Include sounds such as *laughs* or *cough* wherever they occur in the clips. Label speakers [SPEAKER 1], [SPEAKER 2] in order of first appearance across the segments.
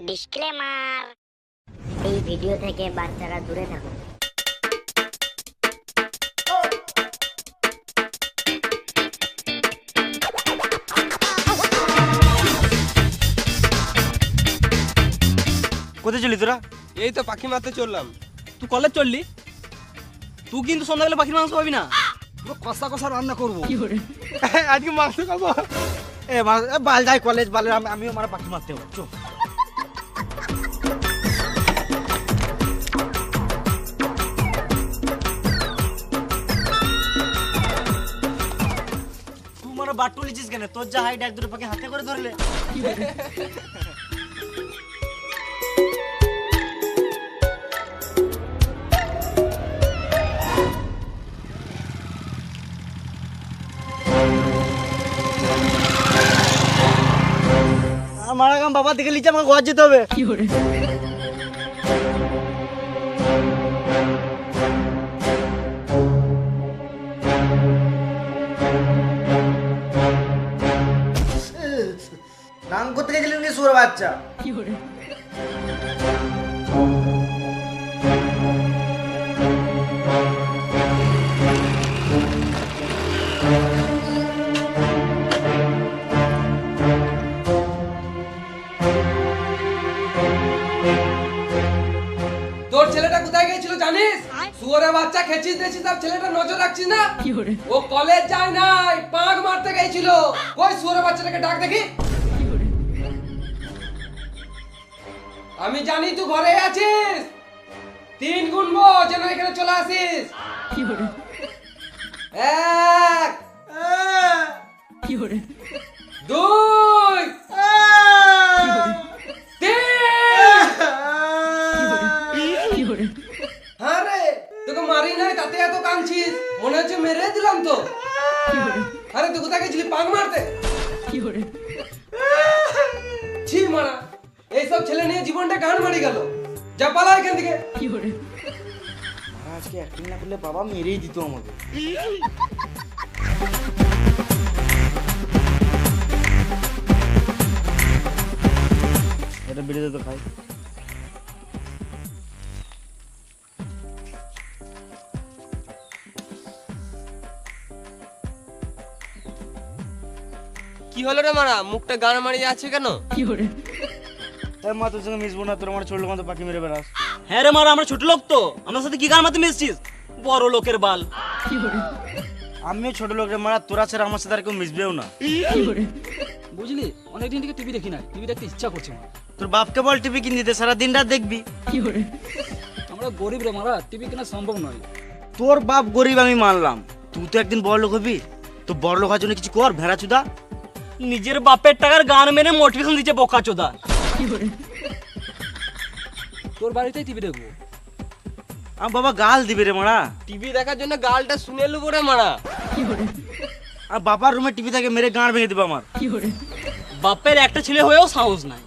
[SPEAKER 1] Disclaimer. এই video থেকে বাচ্চারা দূরে থাকুন।
[SPEAKER 2] কোথায় চলি তোরা?
[SPEAKER 3] এই তো পাখি মারতে চললাম।
[SPEAKER 4] তুই কলেজ চললি? তুই কিন্তু সন্ধ্যাবেলা পাখির মাংস পাবি না?
[SPEAKER 2] কষা কষা রান্না করব। *laughs*
[SPEAKER 3] আজকে মাংস খাব।
[SPEAKER 2] এ বাল যাই কলেজ বালে আমিও মারা পাখি মারতে হব চো বাট্টু কেন? তোর যা হাইট এক দুটো পাখি হাতে করে ধরলে। *laughs* আমার কাম বাবা দেখে লিচে আমাকে ঘর যেতে হবে নাম করতে গেছিলেন কি সুর বাচ্চা
[SPEAKER 3] তোর ছেলেটা কোথায় গিয়েছিল জানিস? শুয়োরের বাচ্চা খেছিস দেখছিস তার ছেলেটা নজর রাখছিস না? ও কলেজ যায় নাই পাঁক মারতে গেছিল ওই শুয়োরের বাচ্চাটাকে ডাক দেখি। আমি জানি তুই ঘরে আছিস। তিন গুনবো যেন এখানে চলে আসিস। এক দুই
[SPEAKER 2] বাবা মেরেই দিত আমাকে। এটা বেড়ে যেত খাই
[SPEAKER 3] কি হলো রে মারা? মুখটা গান মারিয়ে আছে কেন?
[SPEAKER 2] তাই মা তোর সঙ্গে মিশবো না তোর আমার ছোট মতো পাখি মেরে বেড়াস।
[SPEAKER 4] হ্যাঁ রে মারা আমরা ছোট লোক তো। আমার সাথে কি গান মারতে মিশছিস? বড় লোকের বাল।
[SPEAKER 2] আমিও ছোট লোকের মারা তোরা ছাড়া আমার সাথে আর কেউ মিশবেও না।
[SPEAKER 4] বুঝলি? অনেকদিন থেকে টিভি দেখি না। টিভি দেখতে ইচ্ছা করছে।
[SPEAKER 2] তোর বাপকে বল টিভি কিনে দিতে সারা দিন রাত দেখবি।
[SPEAKER 4] আমরা গরিব রে মারা টিভি কেনা সম্ভব নয়।
[SPEAKER 2] তোর বাপ গরিব আমি মানলাম। তুই তো একদিন বড় লোক হবি। তো বড় লোক হওয়ার জন্য কিছু কর ভেড়া চুদা।
[SPEAKER 4] নিজের বাপের টাকার গান মেরে মোটিভেশন দিচ্ছে বোকা চোদা তোর বাড়িতেই টিভি দেখব।
[SPEAKER 2] আমার বাবা গাল দিবে রে মারা।
[SPEAKER 3] টিভি দেখার জন্য গালটা শুনে লুবো রে মারা।
[SPEAKER 2] আর বাবার রুমে টিভি থাকে মেরে গাঁড় ভেঙে দিবে আমার।
[SPEAKER 4] বাপের একটা ছেলে হয়েও সাহস নাই।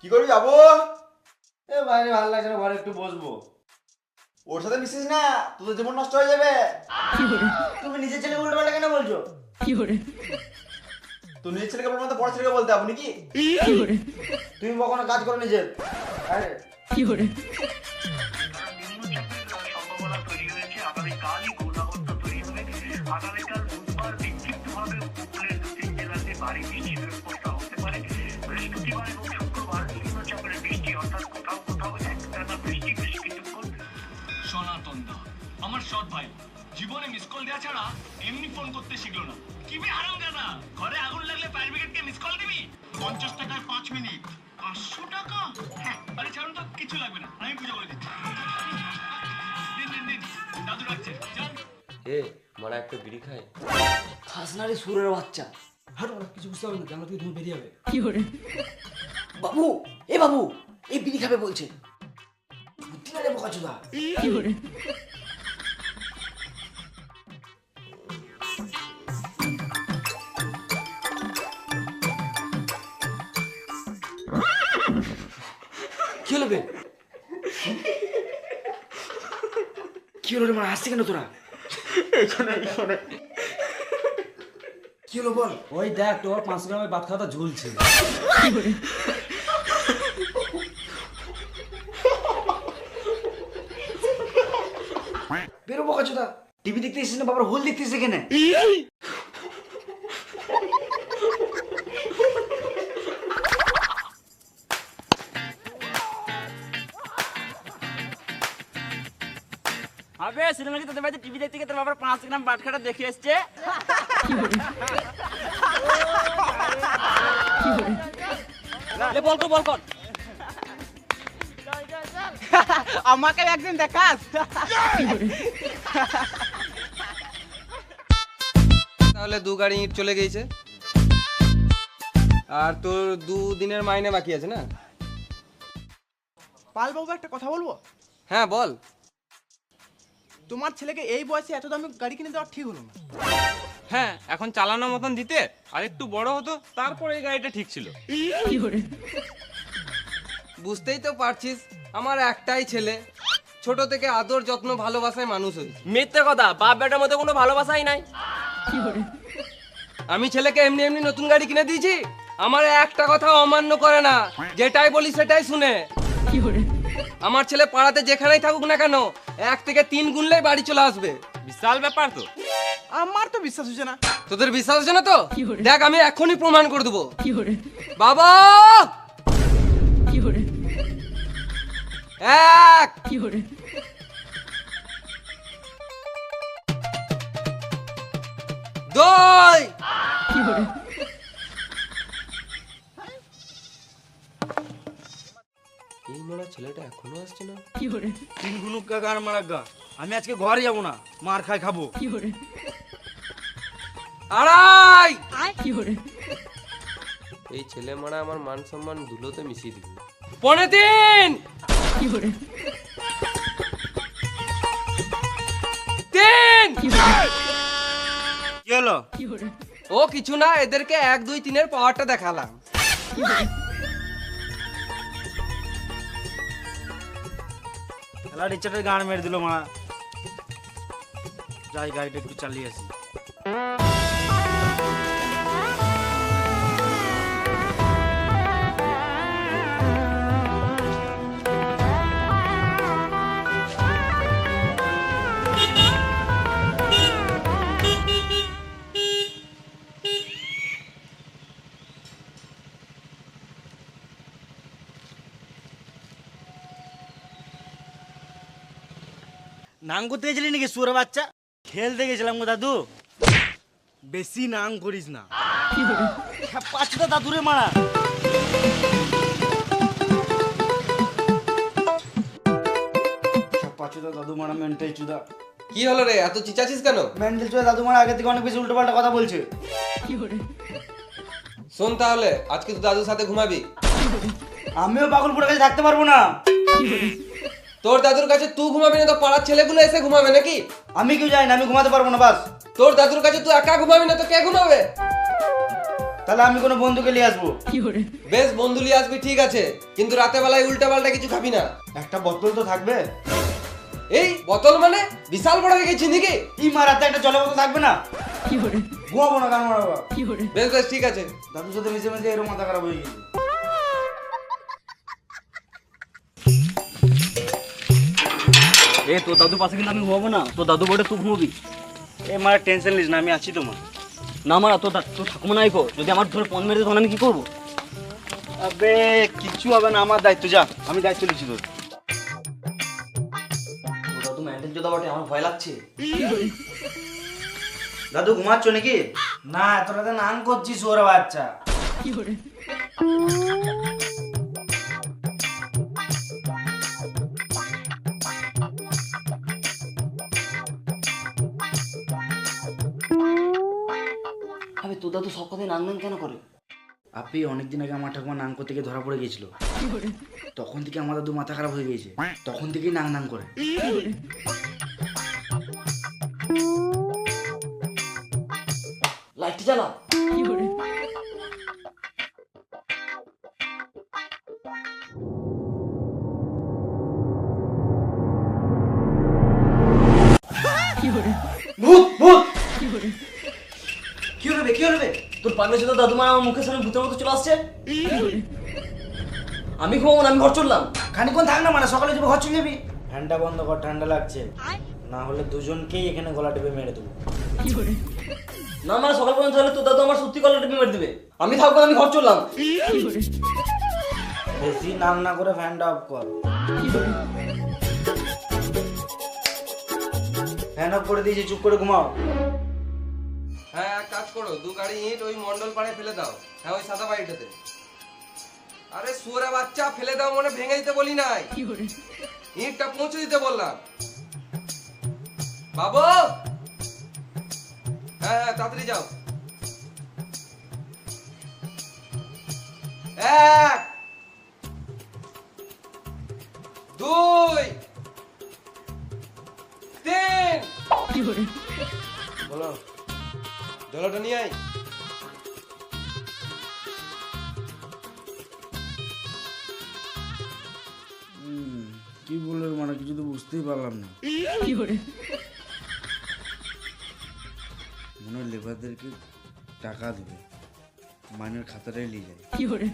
[SPEAKER 5] কি করবি যাব
[SPEAKER 2] এ বাইরে ভালো লাগছে না ঘরে একটু বসবো।
[SPEAKER 5] ওর সাথে মিশিস না তোদের জীবন নষ্ট হয়ে যাবে।
[SPEAKER 2] তুমি নিজের ছেলে উল্টো পাল্টা কেন বলছো?
[SPEAKER 5] তুই নিজের ছেলেকে বলব না তো বড় ছেলেকে বলতে আপনি কি
[SPEAKER 2] তুমি কখনো কাজ করো নিজের? আরে।
[SPEAKER 6] সম্ভাবনা তৈরি হয়েছে আগামীকালই ঘূর্ণাবর্ত তৈরি হবে আগামীকাল বুধবার বিক্ষিপ্তভাবে উপকূলের দু জেলাতে ভারী বৃষ্টির প্রস্তাব হতে পারে বৃহস্পতিবার এবং শুক্রবার বিভিন্ন চাপের বৃষ্টি অর্থাৎ কোথাও কোথাও একটানা বৃষ্টি বেশ কিছুক্ষণ
[SPEAKER 7] সনাতন দা আমার সৎ ভাই জীবনে মিস কল দেওয়া ছাড়া এমনি ফোন করতে শিখলো না। কি বে হারাম দাদা? ঘরে আগুন লাগলে ফায়ার ব্রিগেডকে মিস কল দিবি? পঞ্চাশ টাকায় পাঁচ মিনিট। পাঁচশো টাকা? হ্যাঁ আরে ছাড়ুন তো কিছু লাগবে না। আমি পুজো করে দিচ্ছি। দিন দিন দিন দাদু রাখছে
[SPEAKER 3] এ মারা একটা বিড়ি খায়।
[SPEAKER 4] খাসনারি সুরের বাচ্চা। হাট মারা কিছু বুঝতে হবে না জানলা থেকে তুমি বেরিয়ে যাবে। বাবু এ বাবু এই বিড়ি খাবে বলছে। বুদ্ধি না রে বোকা চোদা কি কি হলো রে মারা হাসছে কেন তোরা? কি হলো বল।
[SPEAKER 3] ওই দেখ তোর পাঁচ গ্রামের বাদ খাতা ঝুলছে।
[SPEAKER 4] বেরোবো কাছে টিভি দেখতে এসেছিস না? বাবার হোল দেখতে এসেছে এখানে?
[SPEAKER 2] তোদের বাড়িতে টিভি দেখতে গিয়ে তোর বাবার পাঁচ গ্রাম বাটখাটা দেখে এসছে। বল কর আমাকে একদিন দেখাস।
[SPEAKER 3] তাহলে দু গাড়ি ইট চলে গিয়েছে। আর তোর দু দিনের মাইনে বাকি আছে না?
[SPEAKER 8] পালবাবু একটা কথা বলব?
[SPEAKER 3] হ্যাঁ বল।
[SPEAKER 8] তোমার ছেলেকে এই বয়সে এত দামি গাড়ি কিনে দেওয়া ঠিক হলো না।
[SPEAKER 9] হ্যাঁ এখন চালানোর মতন দিতে আর একটু বড় হতো তারপরে এই গাড়িটা ঠিক ছিল।
[SPEAKER 3] বুঝতেই তো পারছিস আমার একটাই ছেলে। ছোট থেকে আদর যত্ন ভালোবাসায় মানুষ হয়েছে।
[SPEAKER 9] মিথ্যে কথা বাপ বেটার মধ্যে কোনো ভালোবাসাই নাই।
[SPEAKER 3] আমি ছেলেকে এমনি এমনি নতুন গাড়ি কিনে দিয়েছি আমার একটা কথা অমান্য করে না যেটাই বলি সেটাই শুনে। আমার ছেলে পাড়াতে যেখানেই থাকুক না কেন এক থেকে তিন গুনলেই বাড়ি চলে আসবে।
[SPEAKER 9] বিশাল ব্যাপার তো।
[SPEAKER 8] আমার তো বিশ্বাস হচ্ছে না।
[SPEAKER 3] তোদের বিশ্বাস হচ্ছে না তো? দেখ আমি এখনই প্রমাণ করে দেবো। বাবা! এক! দুই! এই মোড়া ছেলেটা এখনও আসছে না।
[SPEAKER 2] তিন গুনুকা গান মারা গা। আমি আজকে ঘরে যাব না মার খাই খাব।
[SPEAKER 3] আড়াই!
[SPEAKER 10] এই ছেলে মারা আমার মান সম্মান ধুলোতে মিশিয়ে দিবে।
[SPEAKER 3] পনে তিন তিন!
[SPEAKER 2] কি হলো?
[SPEAKER 3] ও কিছু না এদেরকে এক দুই তিনের পাওয়ারটা দেখালাম।
[SPEAKER 2] খেলা রিচার্জের গান মেরে দিল মারা। যাই গাড়িটা একটু চালিয়ে আসি। নাং করতে গেছিলি নাকি সুরে বাচ্চা? খেলতে গেছিলাম গো দাদু। বেশি নাং করিস না। পাচ্ছি তো দাদুরে মারা। পাচ্ছি তো দাদু মারা মেন্টাল চুদা।
[SPEAKER 3] কি হলো রে? এত কেন?
[SPEAKER 2] মেন্টাল চুদা দাদু মারা আগে থেকে অনেক বেশি উল্টো পাল্টা কথা বলছে।
[SPEAKER 3] শোন তাহলে আজকে তুই দাদুর সাথে ঘুমাবি।
[SPEAKER 2] আমিও পাগলপুরের কাছে থাকতে পারব না।
[SPEAKER 3] তোর দাদুর কাছে তুই ঘুমাবি না তো পাড়ার ছেলেগুলো এসে ঘুমাবে নাকি?
[SPEAKER 2] আমি কেউ যাই না আমি ঘুমাতে পারব না বাস।
[SPEAKER 3] তোর দাদুর কাছে তুই একা ঘুমাবি না তো কে ঘুমাবে?
[SPEAKER 2] তাহলে আমি কোনো বন্ধুকে নিয়ে আসব।
[SPEAKER 3] বেশ বন্ধু নিয়ে আসবি ঠিক আছে। কিন্তু রাতে বেলায় উল্টা পাল্টা কিছু খাবি না।
[SPEAKER 2] একটা বোতল তো থাকবে।
[SPEAKER 3] এই বোতল মানে? বিশাল বড় হয়ে গেছি নাকি?
[SPEAKER 2] ই মারাতে একটা জলের বোতল থাকবে না? ঘুমাবো না গান মারাবো
[SPEAKER 3] বেশ বেশ ঠিক আছে।
[SPEAKER 2] দাদুর সাথে মিশে মিশে এরকম মাথা খারাপ হয়ে গেছে। এ তোর দাদু পাশে কিন্তু আমি ঘুমাবো না। তোর দাদু বটে তুই ঘুমবি। এ মারা টেনশন নিস না আমি আছি তো মা না মারা তোর দা- তোর ঠাকুমা নাই কো। যদি আমার ধরে পন মেরে তখন আমি কি করব? আবে কিচ্ছু হবে না আমার দায়িত্ব যা। আমি দায়িত্ব নিচ্ছি তোর।
[SPEAKER 4] দাদু মেন্টাল জোদা বটে আমার ভয় লাগছে। *laughs*
[SPEAKER 2] দাদু ঘুমাচ্ছ নাকি? না তোরা তো নান করছিস ওরা বাচ্চা। *laughs*
[SPEAKER 4] আবে তোর দাদু সব কথায় নাং নাং কেন করে?
[SPEAKER 2] আপনি অনেকদিন আগে আমার ঠাকুমা নাং গিয়ে ধরা পড়ে গিয়েছিল। তখন থেকে আমার দাদু মাথা খারাপ হয়ে গিয়েছে। তখন থেকেই নাং নাং করে।
[SPEAKER 4] লাইটটি জ্বালা
[SPEAKER 2] কি হলো বে কি হলো বে?
[SPEAKER 4] তোর পাগলের সাথে দাদু মা আমার মুখের সামনে ভূতের মতো চলে আসছে? আমি ঘুমাবো না আমি ঘর চললাম।
[SPEAKER 2] খানিক্ষণ থাক না মানে সকালে যাব ঘর চলে যাবি ফ্যানটা বন্ধ কর ঠান্ডা লাগছে। না হলে দুজনকেই এখানে গলা টিপে মেরে দেবো।
[SPEAKER 4] না মানে সকাল পর্যন্ত তাহলে তোর দাদু আমার সত্যি কলার টিপে মেরে দেবে। আমি থাকব আমি ঘর চললাম।
[SPEAKER 2] বেশি নাম না করে ফ্যানটা অফ কর। ফ্যান অফ করে দিয়েছি চুপ করে ঘুমাও।
[SPEAKER 3] হ্যাঁ এক কাজ করো দু গাড়ি ইট ওই মন্ডল পাড়ে ফেলে দাও। হ্যাঁ ওই সাদা বাড়িটাতে। আরে সুরে বাচ্চা ফেলে দাও মনে ভেঙে দিতে বলি নাই। ইটটা পৌঁছে দিতে বললাম। বাবু! হ্যাঁ হ্যাঁ তাড়াতাড়ি যাও। এক দুই তিন।
[SPEAKER 2] বলো।
[SPEAKER 3] জলটা নিয়ে আয়।
[SPEAKER 2] কি বলল মানে কিছু তো বুঝতেই পারলাম না। কি করে মনে হয় লেবারদেরকে টাকা দেবে। মাইনের খাতাটাই নিয়ে যায়। কি করে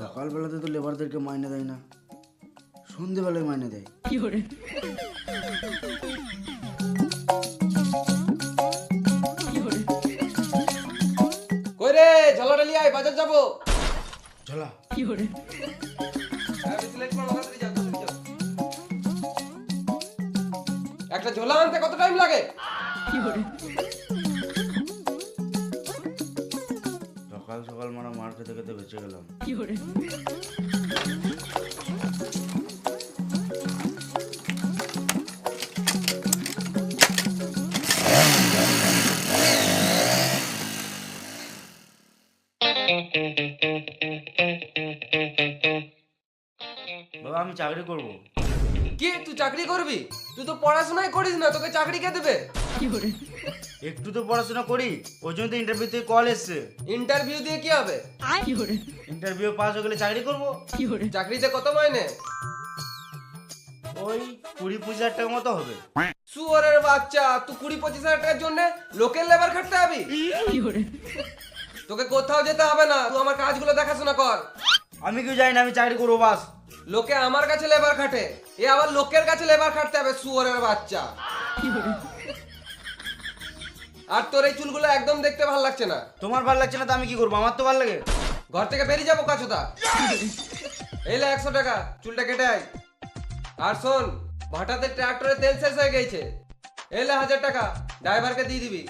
[SPEAKER 2] সকালবেলাতে তো লেবারদেরকে মাইনে দেয় না। সন্ধেবেলায় মাইনে দেয়।
[SPEAKER 3] কই রে? ঝলাটা নিয়ে আয় বাজার যাব।
[SPEAKER 2] ঝোলা।
[SPEAKER 3] হ্যাঁ, late করো যাও। একটা ঝোলা আনতে কত টাইম লাগে?
[SPEAKER 2] সকাল সকাল মানে মার খেতে খেতে বেঁচে গেলাম। কি আমি চাকরি করব।
[SPEAKER 3] কি? তুই চাকরি করবি? তুই তো পড়াশোনাই করিস না তোকে চাকরি কে দেবে?
[SPEAKER 2] একটু তো পড়াশোনা করি ওই জন্য তো ইন্টারভিউ থেকে কল এসছে।
[SPEAKER 3] ইন্টারভিউ দিয়ে কি হবে?
[SPEAKER 2] ইন্টারভিউ পাস হয়ে গেলে চাকরি করব।
[SPEAKER 3] চাকরিতে কত মাইনে
[SPEAKER 2] ওই কুড়ি পঁচিশ হাজার টাকা মতো হবে।
[SPEAKER 3] সুয়ারের বাচ্চা তুই কুড়ি পঁচিশ হাজার টাকার জন্য লোকের লেবার খাটতে হবি তোকে কোথাও যেতে হবে না তুই আমার কাজগুলো দেখাশোনা কর।
[SPEAKER 2] আমি কেউ জানি না আমি চাকরি করব বাস।
[SPEAKER 3] লোকে আমার কাছে লেবার খাটে এ আবার লোকের কাছে লেবার খাটতে হবে সুয়ারের বাচ্চা। আর তোর এই চুলগুলো একদম দেখতে ভালো লাগছে না।
[SPEAKER 2] তোমার ভালো লাগছে না তো আমি কি করব? আমার তো ভালো লাগে।
[SPEAKER 3] ঘর থেকে বেরিয়ে যাব কাছতা এলে একশো টাকা চুলটা কেটে আয়। আর শোন ভাটাতে ট্রাক্টরে তেল শেষ হয়ে গেছে। এলে হাজার টাকা ড্রাইভারকে দিয়ে দিবি।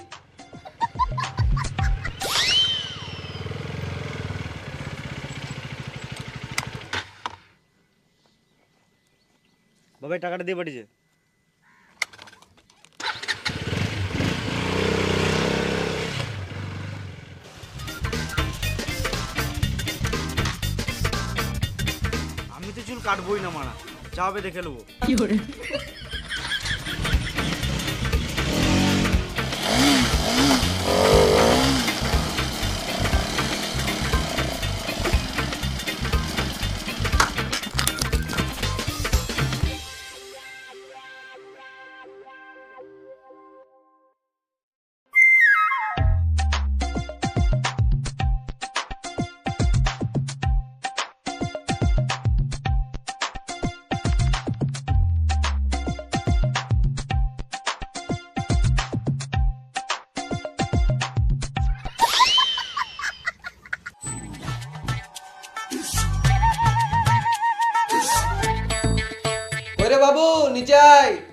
[SPEAKER 4] বাবা টাকাটা দিয়ে পাঠিয়েছে।
[SPEAKER 2] আমি তো চুল কাটবোই না মারা। যা হবে দেখে নেব।
[SPEAKER 3] ওরে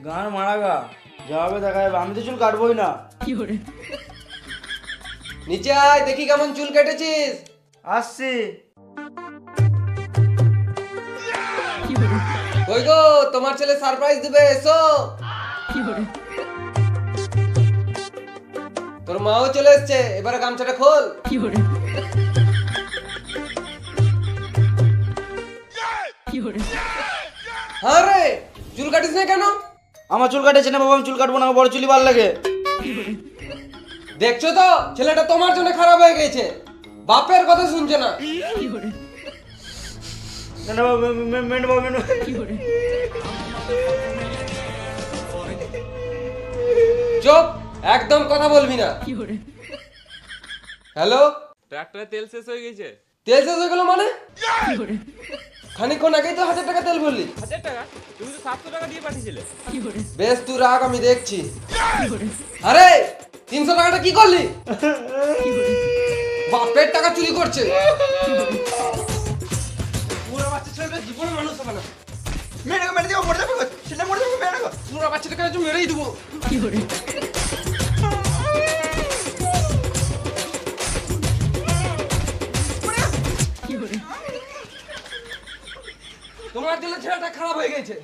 [SPEAKER 2] গান মারা গা যা দেখা যাবে আমি তো চুল কাটবোই না।
[SPEAKER 3] নিচে আয় দেখি কেমন চুল কেটেছিস।
[SPEAKER 2] আসছি।
[SPEAKER 3] কই গো তোমার ছেলে সারপ্রাইজ দিবে এসো। তোর মাও চলে এসছে এবারে গামছাটা খোল। হ্যাঁ রে চুল কাটিস না কেন?
[SPEAKER 2] আমার চুল কাটেছে না বাবা আমি চুল কাটবো না আমার বড় চুলি ভালো লাগে।
[SPEAKER 3] দেখছ তো? ছেলেটা তোমার জন্য খারাপ হয়ে গেছে। বাপের কথা শুনছে না। চুপ একদম কথা বলবি না। হ্যালো?
[SPEAKER 11] ট্রাক্টরে তেল শেষ হয়ে গেছে।
[SPEAKER 3] তেল শেষ হয়ে গেল মানে? খানিকক্ষণ আগেই তো হাজার টাকা তেল ভরলি।
[SPEAKER 11] হাজার টাকা? তুমি তো সাতশো টাকা দিয়ে পাঠিয়েছিলে।
[SPEAKER 3] বেশ তুই রাখ আমি দেখছি। আরে তিনশো টাকাটা কি করলি? বাপের টাকা চুরি করছে। পুরো বাচ্চা ছেলেটা জীবনে মানুষ হবে না।
[SPEAKER 2] মেরে মেরে দিও মরে যাবে। সেটা মরে যাবে মেরে
[SPEAKER 3] পুরো বাচ্চাটাকে আজ মেরেই দেবো। তোমার জন্য ছেলেটা খারাপ হয়ে গেছে।